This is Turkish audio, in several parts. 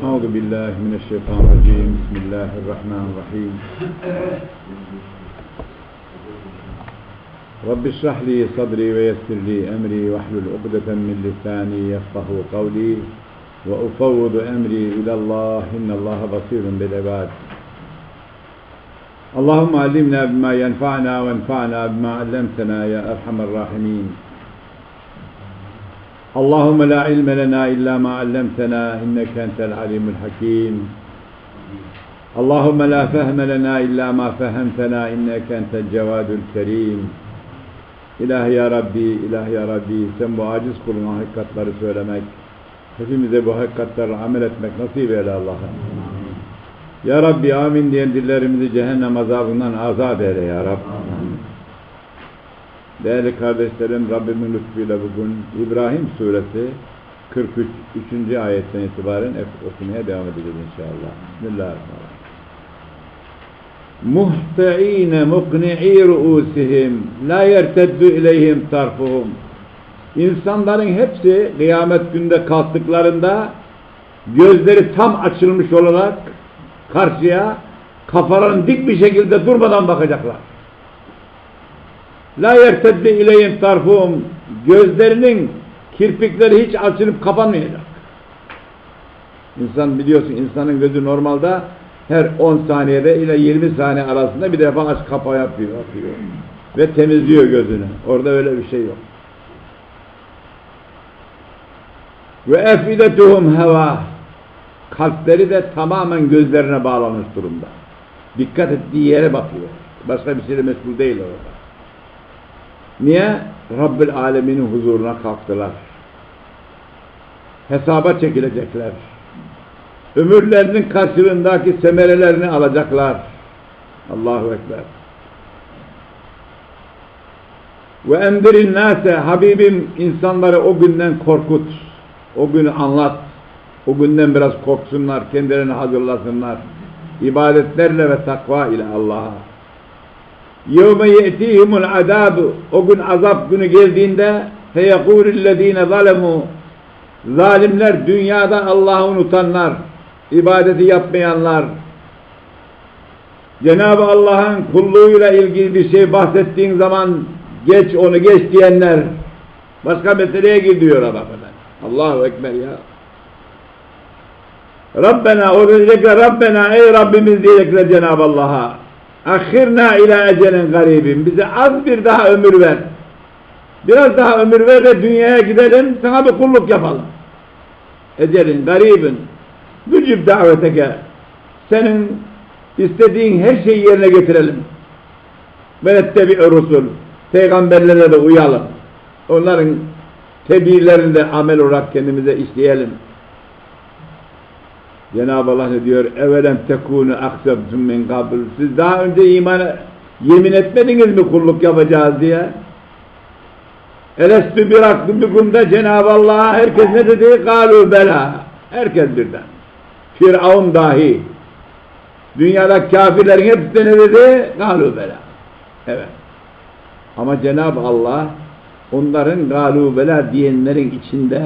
أعوذ بالله من الشيطان الرجيم. بسم الله الرحمن الرحيم. رب اشرح لي صدري ويسر لي أمري واحلل عقدة من لساني يفقه قولي وأفوض أمري إلى الله. إن الله بصير بالعباد. اللهم علمنا بما ينفعنا وانفعنا بما علمتنا يا أرحم الراحمين. Allahümme la ilme lena illa ma allemtena inneke entel alimul hakim. Allahümme la fehme lena illa ma fehemtena inneke entel cevadul kerim. İlahi ya Rabbi, ilahi ya Rabbi sen bu aciz kuluna hakikatları söylemek, hepimize bu hakikatları amel etmek nasip eyle Allah'ım. Ya Rabbi amin diyen dillerimizi cehennem azabından azat eyle ya Rabbi. Değerli kardeşlerim, Rabbimin lütfuyla bugün İbrahim suresi 43. 3. ayetten itibaren okumaya devam edeceğiz inşallah. Bismillahirrahmanirrahim. Muhtaine mukni'i ru'usihim la yerteddu ileyhim tarfuhum. İnsanların hepsi kıyamet günde kalktıklarında gözleri tam açılmış olarak karşıya kafalarını dik bir şekilde durmadan bakacaklar. La yerteddi ileyhim tarfuhum gözlerinin kirpikleri hiç açılıp kapanmayacak. İnsan biliyorsun insanın gözü normalde her 10 saniyede ile 20 saniye arasında bir defa aç kapa yapıyor, yapıyor. Ve temizliyor gözünü. Orada öyle bir şey yok. Ve efidetuhum heva kalpleri de tamamen gözlerine bağlanmış durumda. Dikkat ettiği yere bakıyor. Başka bir şeyle meşgul değil orada. Niye? Rabbil Alemin'in huzuruna kalktılar. Hesaba çekilecekler. Ömürlerinin karşılığındaki semerelerini alacaklar. Allahu Ekber. Ve endirin nase Habibim insanları o günden korkut. O günü anlat. O günden biraz korksunlar, kendilerini hazırlasınlar. İbadetlerle ve takva ile Allah'a. يَوْمَ يَأْتِيهِمُ الْعَذَابُ O gün azap günü geldiğinde فَيَقُولُ الَّذ۪ينَ ظَلَمُوا Zalimler dünyada Allah'ı unutanlar, ibadeti yapmayanlar, Cenab-ı Allah'ın kulluğuyla ilgili bir şey bahsettiğin zaman geç onu geç diyenler başka meseleye gidiyor adam hemen. Allahu Ekber ya. Rabbena o diyecekler Rabbena ey Rabbimiz diyecekler Cenab-ı Allah'a ahirna ila ecelin garibin bize az bir daha ömür ver. Biraz daha ömür ver de dünyaya gidelim sana bir kulluk yapalım. Ecelin garibin mücib daveteke senin istediğin her şeyi yerine getirelim. Ve nettebi rusul peygamberlere de uyalım. Onların tebliğlerinde amel olarak kendimize işleyelim Cenab-ı Allah diyor? Evelem tekunu aksabtum min kabl. Siz daha önce imana yemin etmediniz mi kulluk yapacağız diye? Elestü bir aklımda Cenab-ı Allah herkes ne dedi? Galu bela. Herkes birden. Firavun dahi. Dünyada kafirlerin hepsi ne dedi? Galu bela. Evet. Ama Cenab-ı Allah onların galu bela diyenlerin içinde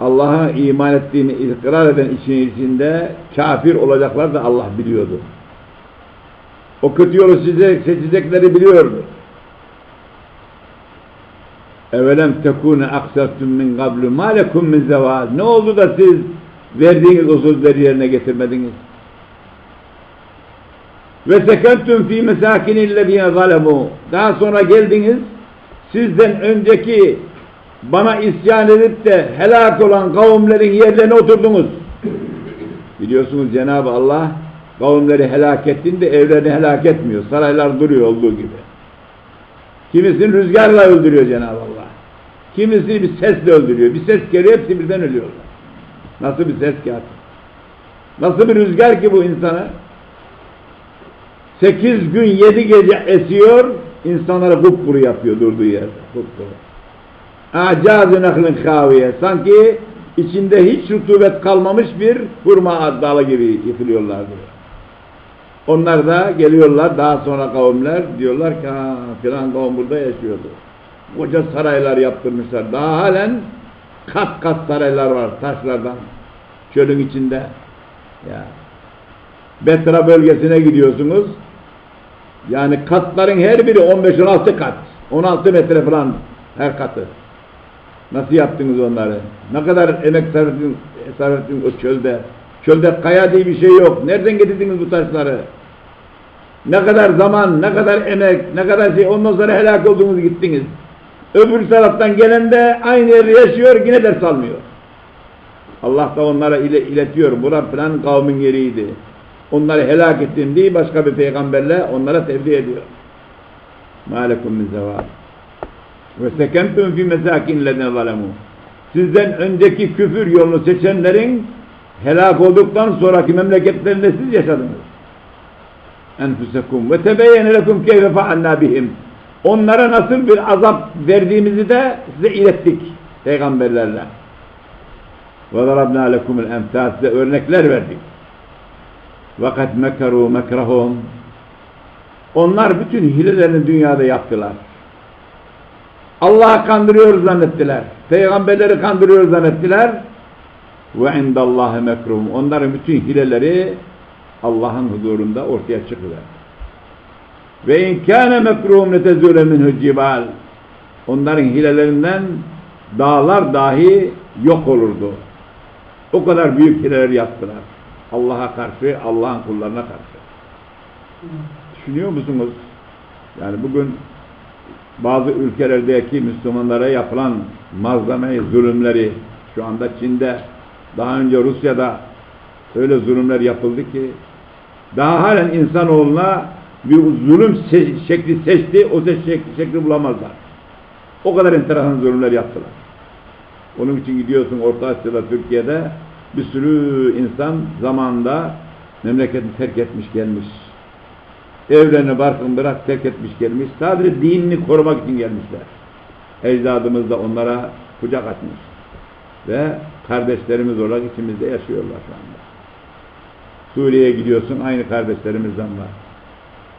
Allah'a iman ettiğini ikrar eden için içinde kafir olacaklar da Allah biliyordu. O kötü yolu size seçecekleri biliyordu. Evelem tekune aksartum min qablu ma lekum min zeval. Ne oldu da siz verdiğiniz o sözleri yerine getirmediniz? Ve sekentum fi mesakinillezine zalemu. Daha sonra geldiniz sizden önceki bana isyan edip de helak olan kavimlerin yerlerine oturdunuz. Biliyorsunuz Cenab-ı Allah kavimleri helak ettiğinde evlerini helak etmiyor. Saraylar duruyor olduğu gibi. Kimisini rüzgarla öldürüyor Cenab-ı Allah. Kimisi bir sesle öldürüyor. Bir ses geliyor hepsi birden ölüyorlar. Nasıl bir ses ki? Nasıl bir rüzgar ki bu insana? Sekiz gün yedi gece esiyor, insanları kupkuru yapıyor durduğu yerde. Kupkuru. Acaz-ı kaviye. Sanki içinde hiç rutubet kalmamış bir hurma dalı gibi yıkılıyorlardı. Onlar da geliyorlar daha sonra kavimler diyorlar ki ha filan kavim burada yaşıyordu. Koca saraylar yaptırmışlar. Daha halen kat kat saraylar var taşlardan. Çölün içinde. Ya. Betra bölgesine gidiyorsunuz. Yani katların her biri 15-16 kat. 16 metre falan her katı. Nasıl yaptınız onları? Ne kadar emek sarf ettiniz, sarf ettiniz o çölde? Çölde kaya diye bir şey yok. Nereden getirdiniz bu taşları? Ne kadar zaman, ne kadar emek, ne kadar şey ondan sonra helak oldunuz gittiniz. Öbür taraftan gelen de aynı yerde yaşıyor yine ders almıyor. Allah da onlara ile, iletiyor. Bura falan kavmin yeriydi. Onları helak ettim diye başka bir peygamberle onlara tebliğ ediyor. Mâlekum min zeval. Ve sekentum fi mesâkinlerine zalemu. Sizden önceki küfür yolunu seçenlerin helak olduktan sonraki memleketlerinde siz yaşadınız. Enfusekum ve tebeyyene lekum keyfe fa'alna bihim. Onlara nasıl bir azap verdiğimizi de size ilettik peygamberlerle. Ve darabna lekumul emsal size örnekler verdik. Vakat mekaru mekrahum. Onlar bütün hilelerini dünyada yaptılar. Allah'ı kandırıyor zannettiler. Peygamberleri kandırıyor zannettiler. Ve indallahi mekrum. Onların bütün hileleri Allah'ın huzurunda ortaya çıkıyor. Ve in kâne mekruhum letezûle minhu cibal. Onların hilelerinden dağlar dahi yok olurdu. O kadar büyük hileler yaptılar. Allah'a karşı, Allah'ın kullarına karşı. Düşünüyor musunuz? Yani bugün bazı ülkelerdeki Müslümanlara yapılan malzemeyi, zulümleri, şu anda Çin'de, daha önce Rusya'da öyle zulümler yapıldı ki, daha halen insanoğluna bir zulüm şekli seçti, o şekli, şekli bulamazlar. O kadar enteresan zulümler yaptılar. Onun için gidiyorsun Orta Asya'da, Türkiye'de bir sürü insan zamanında memleketini terk etmiş gelmiş. Evlerini barkını bırak terk etmiş gelmiş. Sadece dinini korumak için gelmişler. Ecdadımız da onlara kucak açmış. Ve kardeşlerimiz olarak içimizde yaşıyorlar şu anda. Suriye'ye gidiyorsun aynı kardeşlerimizden var.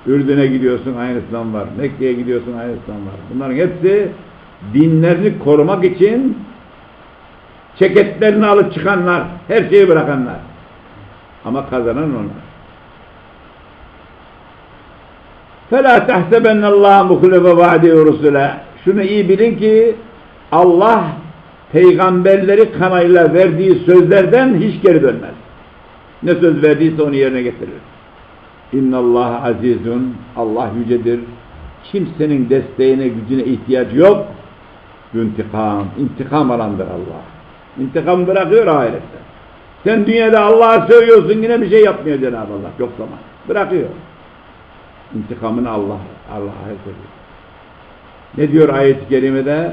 Ürdün'e gidiyorsun aynısından var. Mekke'ye gidiyorsun aynısından var. Bunların hepsi dinlerini korumak için ceketlerini alıp çıkanlar, her şeyi bırakanlar. Ama kazanan onlar. فَلَا تَحْسَبَنَّ اللّٰهَ مُخْلِفَ وَعْدِهِ رُسُلَهِ Şunu iyi bilin ki Allah peygamberleri kanayla verdiği sözlerden hiç geri dönmez. Ne söz verdiyse onu yerine getirir. İnna Allah azizun. Allah yücedir. Kimsenin desteğine, gücüne ihtiyacı yok. İntikam. İntikam alandır Allah. İntikam bırakıyor ahirette. Sen dünyada Allah'a söylüyorsun yine bir şey yapmıyor Cenab-ı Allah. Yok zaman. Bırakıyor. İntikamını Allah Allah'a söylüyor. Ne diyor ayet-i kerimede?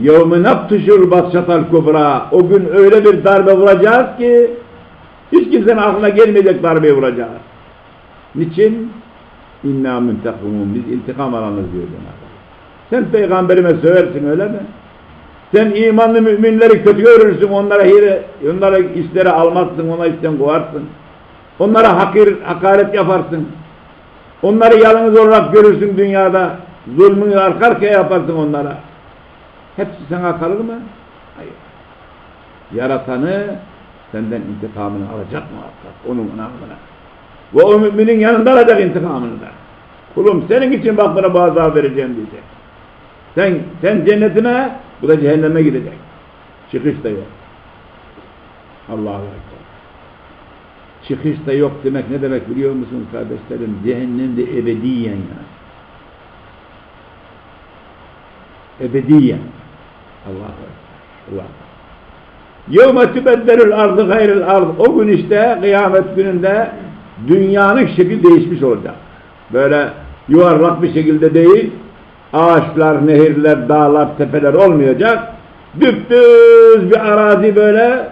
يَوْمِ نَبْتُشُ الْبَطْشَةَ الْكُبْرَى O gün öyle bir darbe vuracağız ki hiç kimsenin aklına gelmeyecek darbeyi vuracağız. Niçin? İnna müntekimun. Biz intikam alanız diyor Cenab-ı Allah. Sen peygamberime söversin öyle mi? Sen imanlı müminleri kötü görürsün, onlara hile, onlara işleri almazsın, ona işten kovarsın. Onlara hakir, hakaret yaparsın. Onları yalnız olarak görürsün dünyada. Zulmünü arka arkaya yaparsın onlara. Hepsi sana kalır mı? Hayır. Yaratanı senden intikamını alacak muhakkak. Onun namına. Ve o müminin yanında alacak intikamını da. Kulum senin için bak bana bazı azap vereceğim diyecek. Sen, sen cennetine, bu da cehenneme gidecek. Çıkış da yok. Allah'a emanet Çıkış da yok demek ne demek biliyor musunuz kardeşlerim? Cehennemde ebediyen yani. Ebediyen. Allah'a Allah. Yevme tübeddelül ardı gayril ard. O gün işte kıyamet gününde dünyanın şekli değişmiş olacak. Böyle yuvarlak bir şekilde değil, ağaçlar, nehirler, dağlar, tepeler olmayacak. Düptüz bir arazi böyle,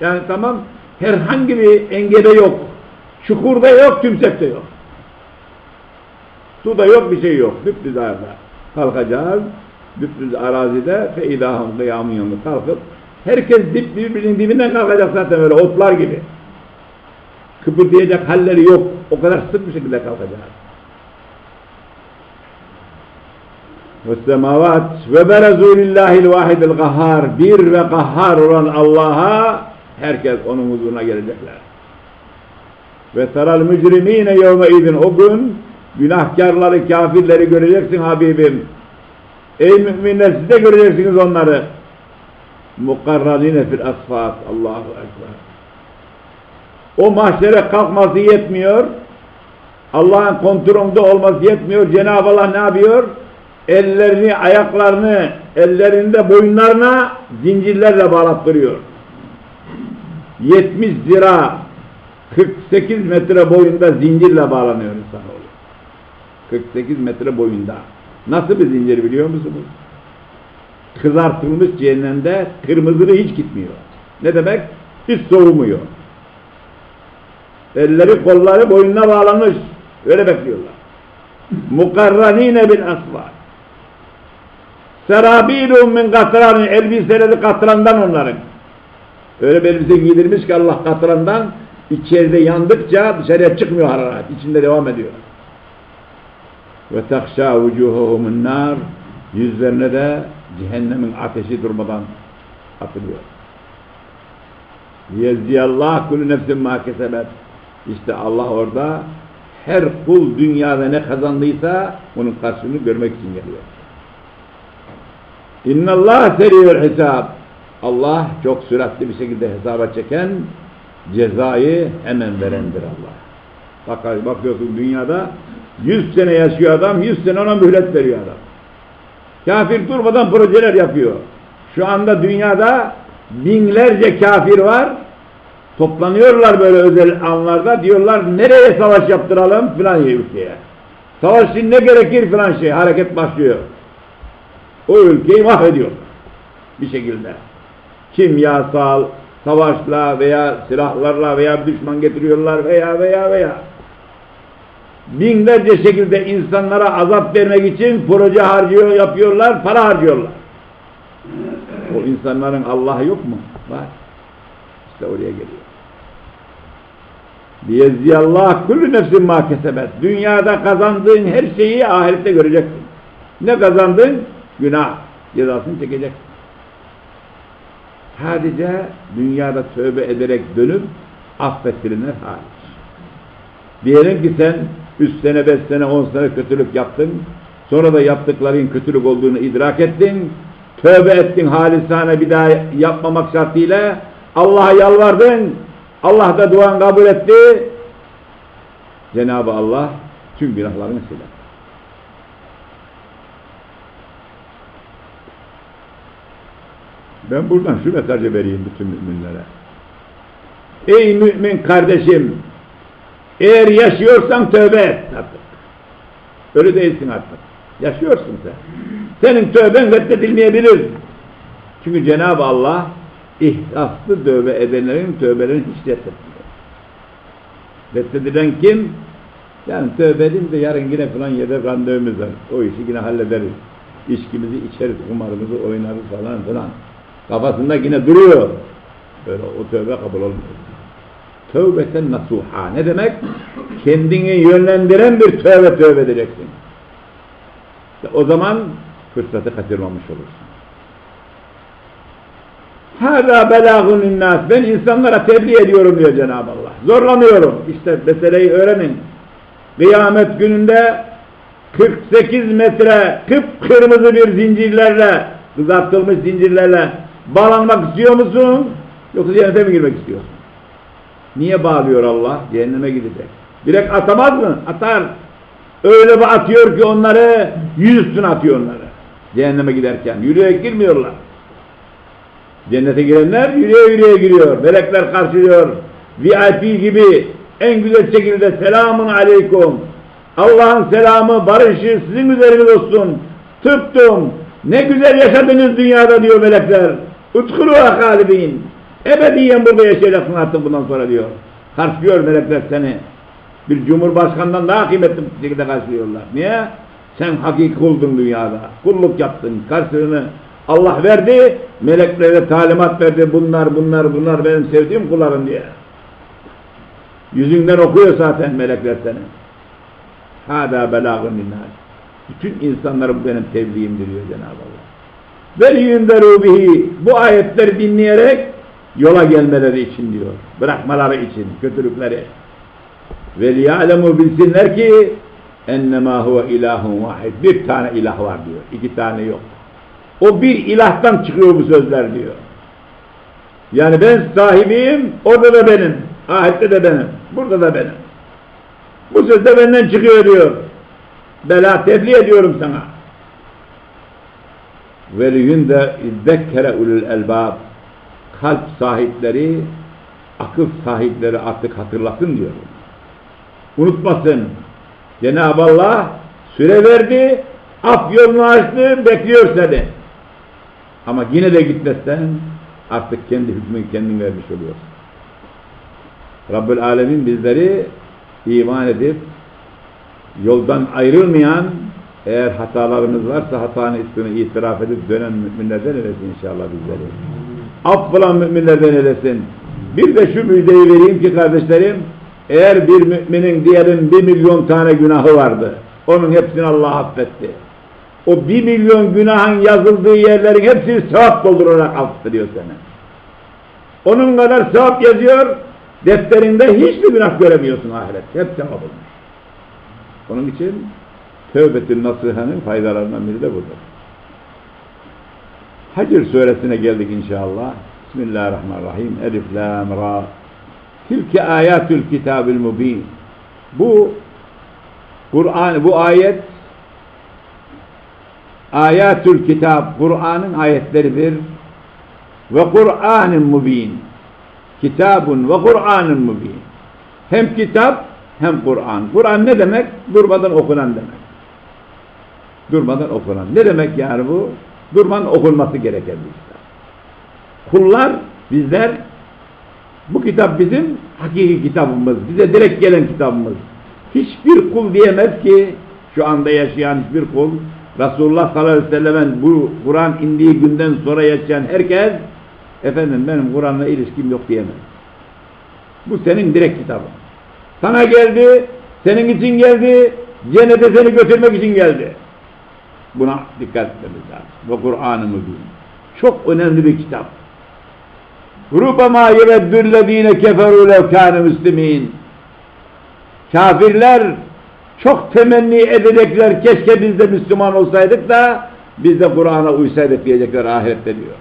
yani tamam, herhangi bir engebe yok. Çukurda yok, tümsekte yok. Suda yok, bir şey yok. Düptüz arada. Kalkacağız, düptüz arazide fe ilahım kıyamın yanında kalkıp herkes dip birbirinin dibinden kalkacak zaten böyle otlar gibi. Kıpırdayacak halleri yok. O kadar sık bir şekilde kalkacağız. ve semavat ve berezu lillahil vahidil gahhar bir ve gahhar olan Allah'a herkes onun huzuruna gelecekler. Ve teral mücrimine yevme idin o gün günahkarları, kafirleri göreceksin Habibim. Ey müminler siz de göreceksiniz onları. Mukarranine fil asfat. Allahu Ekber. O mahşere kalkması yetmiyor. Allah'ın kontrolünde olması yetmiyor. Cenab-ı Allah ne yapıyor? Ellerini, ayaklarını, ellerinde boyunlarına zincirlerle bağlattırıyor. 70 zira 48 metre boyunda zincirle bağlanıyor insanoğlu. 48 metre boyunda. Nasıl bir zincir biliyor musunuz? Kızartılmış cehennemde kırmızılı hiç gitmiyor. Ne demek? Hiç soğumuyor. Elleri kolları boynuna bağlanmış. Öyle bekliyorlar. Mukarranine bil asvar. Serabilum min katran elbiseleri katrandan onların. Öyle elbise giydirmiş ki Allah katrandan içeride yandıkça dışarıya çıkmıyor hararet. içinde devam ediyor. Ve takşa vucuhuhumun nar yüzlerine de cehennemin ateşi durmadan atılıyor. Yezdiyallah kulü nefsin ma kesebet. İşte Allah orada her kul dünyada ne kazandıysa onun karşılığını görmek için geliyor. İnnallah seriyül hesab. Allah çok süratli bir şekilde hesaba çeken cezayı hemen verendir Allah. Bak, bakıyorsun dünyada 100 sene yaşıyor adam, 100 sene ona mühlet veriyor adam. Kafir durmadan projeler yapıyor. Şu anda dünyada binlerce kafir var. Toplanıyorlar böyle özel anlarda. Diyorlar nereye savaş yaptıralım filan ülkeye. Savaş için ne gerekir filan şey. Hareket başlıyor. O ülkeyi mahvediyor. Bir şekilde. Kimyasal, savaşla veya silahlarla veya düşman getiriyorlar veya veya veya binlerce şekilde insanlara azap vermek için proje harcıyor, yapıyorlar, para harcıyorlar. O insanların Allah'ı yok mu? Var. İşte oraya geliyor. Liyezziyallah kullu nefsin ma kesebet. Dünyada kazandığın her şeyi ahirette göreceksin. Ne kazandın? Günah. Cezasını çekeceksin. Sadece dünyada tövbe ederek dönüp affettirenler hariç. Diyelim ki sen 3 sene, 5 sene, 10 sene kötülük yaptın. Sonra da yaptıkların kötülük olduğunu idrak ettin. Tövbe ettin halisane bir daha yapmamak şartıyla. Allah'a yalvardın. Allah da duan kabul etti. Cenab-ı Allah tüm günahlarını siler. Ben buradan şu mesajı vereyim bütün müminlere. Ey mümin kardeşim, eğer yaşıyorsan tövbe et artık. Öyle değilsin artık. Yaşıyorsun sen. Senin tövben reddedilmeyebilir. Çünkü Cenab-ı Allah ihlaslı tövbe edenlerin tövbelerini hiç reddetmiyor. Reddedilen kim? Yani tövbe edin de yarın yine falan yerde randevumuz var. O işi yine hallederiz. İçkimizi içeriz, kumarımızı oynarız falan filan. Kafasında yine duruyor. Böyle o tövbe kabul olmuyor. Tövbeten nasuha. Ne demek? Kendini yönlendiren bir tövbe tövbe edeceksin. İşte o zaman fırsatı kaçırmamış olursun. Hâzâ belâhun linnâs. Ben insanlara tebliğ ediyorum diyor Cenab-ı Allah. Zorlamıyorum. İşte meseleyi öğrenin. Kıyamet gününde 48 metre kıpkırmızı bir zincirlerle kızartılmış zincirlerle bağlanmak istiyor musun? Yoksa cennete mi girmek istiyorsun? Niye bağlıyor Allah? Cehenneme gidecek. Direkt atamaz mı? Atar. Öyle bir atıyor ki onları yüz üstüne atıyor onları. Cehenneme giderken. Yürüyerek girmiyorlar. Cennete girenler yürüye yürüye giriyor. Melekler karşılıyor. VIP gibi en güzel şekilde selamun aleyküm. Allah'ın selamı, barışı sizin üzeriniz olsun. Tıptım. Ne güzel yaşadınız dünyada diyor melekler. Utkuluha halibin. Ebediyen burada yaşayacaksın artık bundan sonra diyor. Karşılıyor melekler seni. Bir cumhurbaşkanından daha kıymetli bir şekilde karşılıyorlar. Niye? Sen hakiki kuldun dünyada. Kulluk yaptın. Karşılığını Allah verdi. Meleklere talimat verdi. Bunlar bunlar bunlar benim sevdiğim kullarım diye. Yüzünden okuyor zaten melekler seni. Hâdâ belâgın linnâs. Bütün insanlara bu benim tebliğimdir diyor Cenab-ı Allah. Veliyünderu bihi bu ayetleri dinleyerek yola gelmeleri için diyor. Bırakmaları için kötülükleri. Veliyalemu bilsinler ki ennemâ huve ilahun vahid. Bir tane ilah var diyor. iki tane yok. O bir ilahtan çıkıyor bu sözler diyor. Yani ben sahibiyim, orada da benim. Ahette de benim, burada da benim. Bu söz de benden çıkıyor diyor. Bela tebliğ ediyorum sana. Veliyünde izzekkere ulul elbab. Kalp sahipleri, akıl sahipleri artık hatırlasın diyor. Unutmasın. Cenab-ı Allah süre verdi, af yolunu açtı, bekliyor seni. Ama yine de gitmezsen artık kendi hükmünü kendin vermiş oluyorsun. Rabbül Alemin bizleri iman edip yoldan ayrılmayan eğer hatalarımız varsa hatanın üstünü itiraf edip dönen müminlerden eylesin inşallah bizleri. Affolan müminlerden eylesin. Bir de şu müjdeyi vereyim ki kardeşlerim eğer bir müminin diyelim bir milyon tane günahı vardı. Onun hepsini Allah affetti. O bir milyon günahın yazıldığı yerlerin hepsini sevap doldurarak affediyor seni. Onun kadar sevap yazıyor, defterinde hiçbir günah göremiyorsun ahiret. Hep sevap olmuş. Onun için tövbetün nasihanın faydalarından biri de budur. Hacr suresine geldik inşallah. Bismillahirrahmanirrahim. Elif, lam, ra. Tilke ayatül kitabil mubin. Bu Kur'an bu ayet ayatül kitap Kur'an'ın ayetleridir. Ve Kur'an'ın mubin. Kitabun ve Kur'an'ın mubin. Hem kitap hem Kur'an. Kur'an ne demek? Durmadan okunan demek. Durmadan okunan. Ne demek yani bu? Durmadan okunması gereken bir kitap. Kullar, bizler bu kitap bizim hakiki kitabımız. Bize direkt gelen kitabımız. Hiçbir kul diyemez ki şu anda yaşayan hiçbir kul Resulullah sallallahu aleyhi ve sellem'in bu Kur'an indiği günden sonra yaşayan herkes efendim benim Kur'an'la ilişkim yok diyemez. Bu senin direkt kitabın. Sana geldi, senin için geldi, cennete seni götürmek için geldi. Buna dikkat etmemiz lazım. Ve Kur'an-ı Mübin. Çok önemli bir kitap. Rubama yeveddüllezine keferu lev kâne müslimin. Kafirler çok temenni edecekler keşke biz de Müslüman olsaydık da biz de Kur'an'a uysaydık diyecekler ahirette diyor.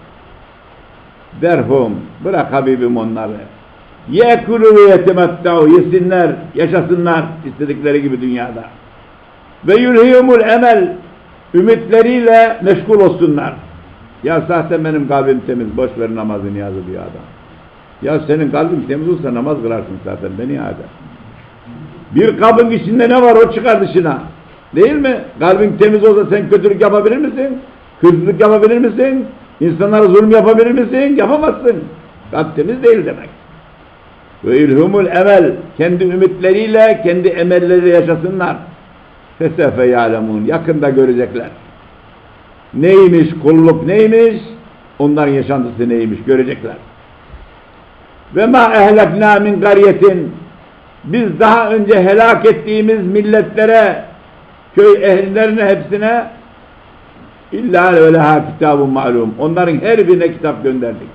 Derhum bırak Habibim onları. Yekulu ve yetemettau yesinler, yaşasınlar istedikleri gibi dünyada. Ve yulhiyumul emel ümitleriyle meşgul olsunlar. Ya zaten benim kalbim temiz, boş ver namazı niyazı diyor adam. Ya senin kalbin temiz olsa namaz kılarsın zaten beni adam. Bir kabın içinde ne var o çıkar dışına. Değil mi? Kalbin temiz olsa sen kötülük yapabilir misin? Hırsızlık yapabilir misin? İnsanlara zulüm yapabilir misin? Yapamazsın. Kalp temiz değil demek. Ve ilhumul emel kendi ümitleriyle kendi emelleri yaşasınlar. Fesefe yalemun yakında görecekler. Neymiş kulluk neymiş? Onların yaşantısı neymiş görecekler. Ve ma ehlekna min gariyetin biz daha önce helak ettiğimiz milletlere köy ehlilerine hepsine illa ve leha kitabun malum. Onların her birine kitap gönderdik.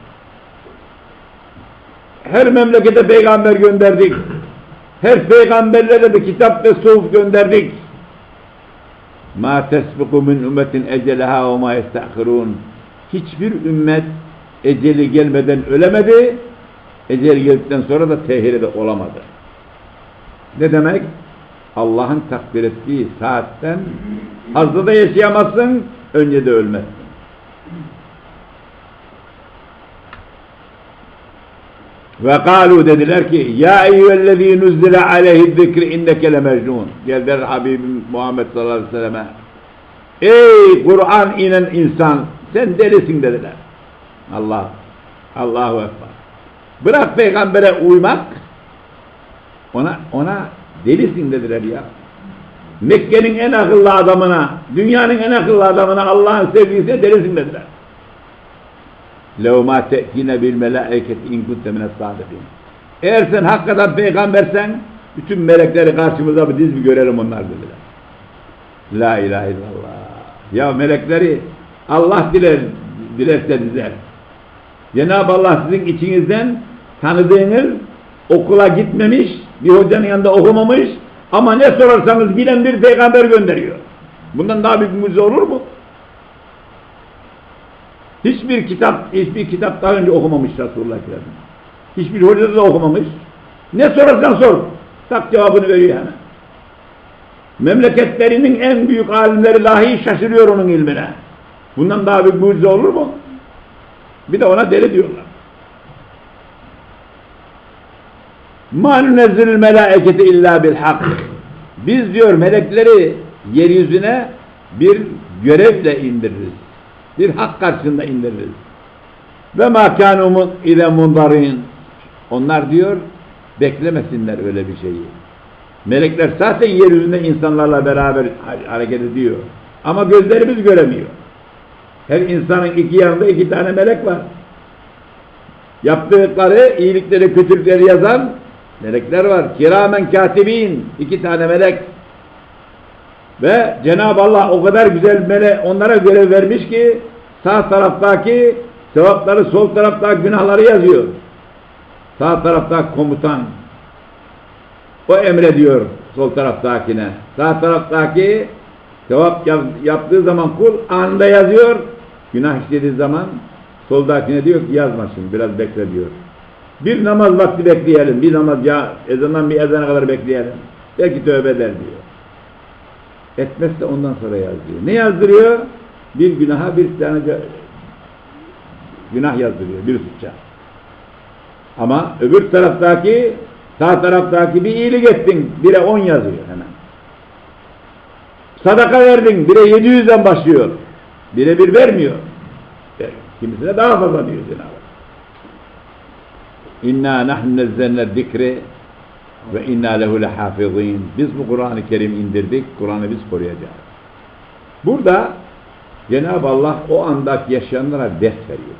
Her memlekete peygamber gönderdik. Her peygamberlere de kitap ve suhuf gönderdik. Ma tesbiku min ümmetin eceleha ve ma yestahirun. Hiçbir ümmet eceli gelmeden ölemedi. Ecel geldikten sonra da tehir de olamadı. Ne demek? Allah'ın takdir ettiği saatten fazla da yaşayamazsın, önce de ölmezsin. Ve kalu dediler ki Ya eyyühellezî nuzzile aleyhi zikri inneke le mecnun. Geldiler Habibim Muhammed sallallahu aleyhi ve selleme. Ey Kur'an inen insan sen delisin dediler. Allah Allahu Ekber. Bırak peygambere uymak ona ona delisin dediler ya. Mekke'nin en akıllı adamına, dünyanın en akıllı adamına Allah'ın sevgisi delisin dediler. لَوْ مَا تَأْتِينَ بِالْمَلَائِكَةِ اِنْ كُنْتَ مِنَ الصَّادِقِينَ Eğer sen hakikaten peygambersen, bütün melekleri karşımıza bir diz bir görelim onlar dediler. La ilahe illallah. Ya melekleri Allah diler, dilerse dizer. Cenab-ı Allah sizin içinizden tanıdığınız okula gitmemiş, bir hocanın yanında okumamış ama ne sorarsanız bilen bir peygamber gönderiyor. Bundan daha büyük mucize olur mu? Hiçbir kitap, hiçbir kitap daha önce okumamış Resulullah Efendimiz. Hiçbir hoca da okumamış. Ne sorarsan sor. Tak cevabını veriyor hemen. Memleketlerinin en büyük alimleri dahi şaşırıyor onun ilmine. Bundan daha büyük mucize olur mu? Bir de ona deli diyorlar. مَا نُنَزِّلُ الْمَلَائِكَةِ illa bil hak. Biz diyor melekleri yeryüzüne bir görevle indiririz. Bir hak karşısında indiririz. Ve ma kanu ile mundarin. Onlar diyor beklemesinler öyle bir şeyi. Melekler zaten yeryüzünde insanlarla beraber hareket ediyor. Ama gözlerimiz göremiyor. Her insanın iki yanında iki tane melek var. Yaptıkları, iyilikleri, kötülükleri yazan melekler var. Kiramen katibin, iki tane melek. Ve Cenab-ı Allah o kadar güzel mele onlara görev vermiş ki sağ taraftaki sevapları, sol taraftaki günahları yazıyor. Sağ taraftaki komutan o emrediyor sol taraftakine. Sağ taraftaki sevap yap, yaptığı zaman kul anında yazıyor. Günah işlediği zaman soldakine diyor ki yazma şimdi biraz bekle diyor. Bir namaz vakti bekleyelim. Bir namaz ya ezandan bir ezana kadar bekleyelim. Belki tövbe eder diyor. Etmezse ondan sonra yazdırıyor. Ne yazdırıyor? Bir günaha bir tane günah yazdırıyor. Bir suça. Ama öbür taraftaki sağ taraftaki bir iyilik ettin. Bire on yazıyor hemen. Sadaka verdin. Bire 700'den başlıyor. Bire bir vermiyor. Kimisine daha fazla diyor Cenab-ı Hak. İnna nahnu nezzalna zikri ve inna lehu lehafizin. Biz bu Kur'an-ı Kerim indirdik. Kur'an'ı biz koruyacağız. Burada Cenab-ı Allah o andaki yaşayanlara ders veriyor.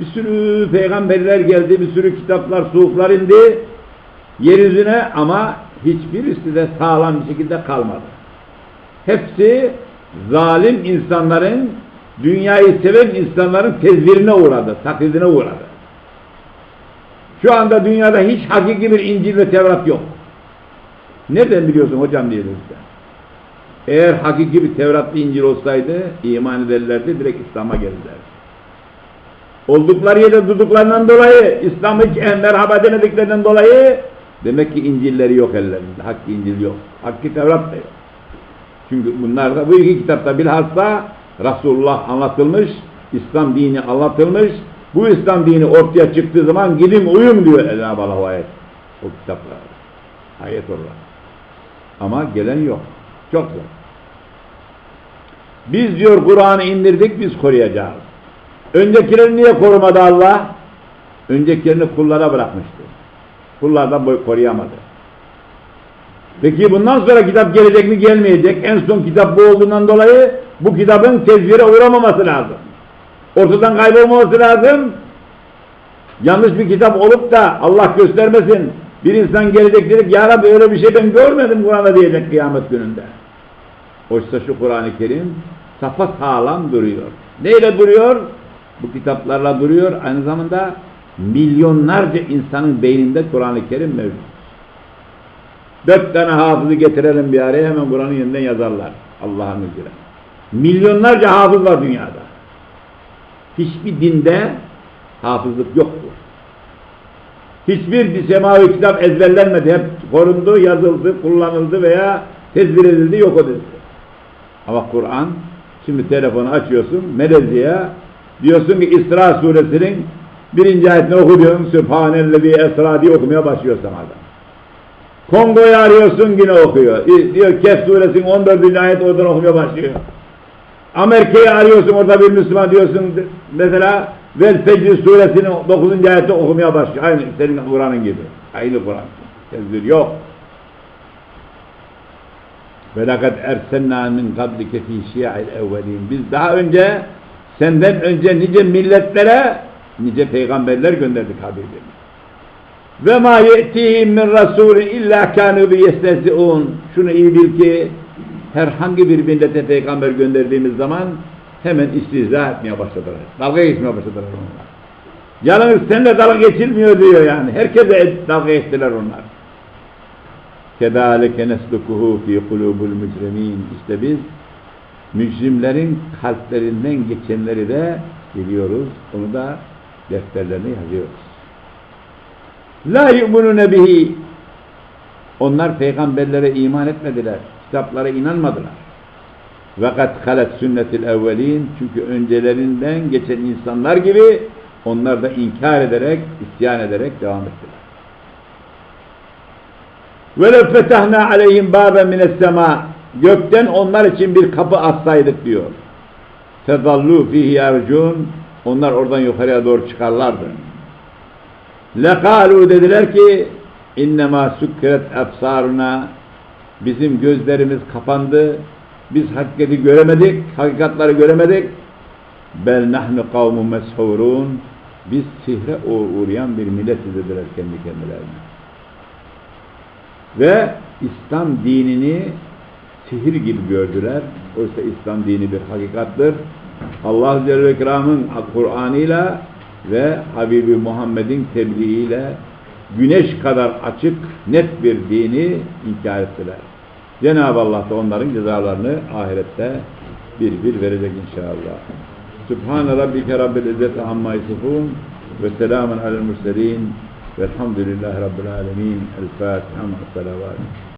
Bir sürü peygamberler geldi, bir sürü kitaplar, suhuflar indi yeryüzüne ama hiçbirisi de sağlam bir şekilde kalmadı. Hepsi zalim insanların, dünyayı seven insanların tezvirine uğradı, taklidine uğradı. Şu anda dünyada hiç hakiki bir İncil ve Tevrat yok. Nereden biliyorsun hocam diyelim size. Eğer hakiki bir Tevratlı İncil olsaydı iman ederlerdi, direkt İslam'a gelirlerdi. Oldukları yerde durduklarından dolayı, İslam'ı hiç merhaba demediklerinden dolayı demek ki İncil'leri yok ellerinde. Hakkı İncil yok. Hakkı Tevrat da yok. Çünkü bunlar da bu iki kitapta bilhassa Resulullah anlatılmış, İslam dini anlatılmış. Bu İslam dini ortaya çıktığı zaman gidin uyum diyor Cenab-ı ayet. O kitaplar. Ayet olarak. Ama gelen yok. Çok zor. Biz diyor Kur'an'ı indirdik biz koruyacağız. Öncekileri niye korumadı Allah? Öncekilerini kullara bırakmıştı. Kullardan boy koruyamadı. Peki bundan sonra kitap gelecek mi gelmeyecek? En son kitap bu olduğundan dolayı bu kitabın tezvire uğramaması lazım. Ortadan kaybolmaması lazım. Yanlış bir kitap olup da Allah göstermesin. Bir insan gelecek dedik ya Rabbi öyle bir şey ben görmedim Kur'an'da diyecek kıyamet gününde. Oysa şu Kur'an-ı Kerim safa sağlam duruyor. Neyle duruyor? Bu kitaplarla duruyor. Aynı zamanda milyonlarca insanın beyninde Kur'an-ı Kerim mevcut. Dört tane hafızı getirelim bir araya hemen Kur'an'ın yeniden yazarlar. Allah'ın izniyle. Milyonlarca hafız var dünyada. Hiçbir dinde hafızlık yoktur. Hiçbir bir semavi kitap ezberlenmedi. Hep korundu, yazıldı, kullanıldı veya tedbir edildi, yok edildi. Ama Kur'an, şimdi telefonu açıyorsun, melezeye, diyorsun ki İsra suresinin birinci ayetini oku diyorsun, Sübhanellezi Esra diye okumaya başlıyorsun adam. Kongo'yu arıyorsun yine okuyor. Diyor Kehf suresinin 14. ayet oradan okumaya başlıyor. Amerika'yı arıyorsun orada bir Müslüman diyorsun mesela Vel Fecr suresinin 9. ayeti okumaya başlıyor. Aynı senin Kur'an'ın gibi. Aynı Kur'an. Tezgir yok. Ve lekad ersenna min kablike fî şia'il evvelin. Biz daha önce senden önce nice milletlere nice peygamberler gönderdik habibim. Ve ma ye'tihim min rasulin illa kanu bi yestehzi'un. Şunu iyi bil ki herhangi bir millete peygamber gönderdiğimiz zaman hemen istihza etmeye başladılar. Dalga geçmeye başladılar onlar. Yalnız seninle dalga geçilmiyor diyor yani. Herkese dalga geçtiler onlar. Kedalike neslukuhu fi kulubul mücrimin. İşte biz mücrimlerin kalplerinden geçenleri de biliyoruz. Onu da defterlerine yazıyoruz. La yu'minune bihi. Onlar peygamberlere iman etmediler Kitaplara inanmadılar. Fakat halet sünnetil evvelin çünkü öncelerinden geçen insanlar gibi onlar da inkar ederek, isyan ederek devam ettiler. وَلَوْ فَتَحْنَا عَلَيْهِمْ بَابًا مِنَ السَّمَاءِ Gökten onlar için bir kapı açsaydık diyor. فَظَلُّوا فِيهِ يَرْجُونَ Onlar oradan yukarıya doğru çıkarlardı. لَقَالُوا dediler ki اِنَّمَا سُكِّرَتْ اَبْصَارُنَا Bizim gözlerimiz kapandı. Biz hakikati göremedik, hakikatları göremedik. Bel nahnu kavmun meshurun. Biz sihre uğrayan bir milletiz dediler kendi kendilerine. Ve İslam dinini sihir gibi gördüler. Oysa İslam dini bir hakikattır. Allah Celle ve Kiram'ın Kur'an'ıyla ve Habibi Muhammed'in tebliğiyle güneş kadar açık, net bir dini inkar ettiler. Cenab-ı Allah da onların cezalarını ahirette bir bir verecek inşallah. Subhane rabbike rabbil izzeti amma yasifun ve selamun alel murselin velhamdülillahi rabbil alemin. El Fatiha salavat.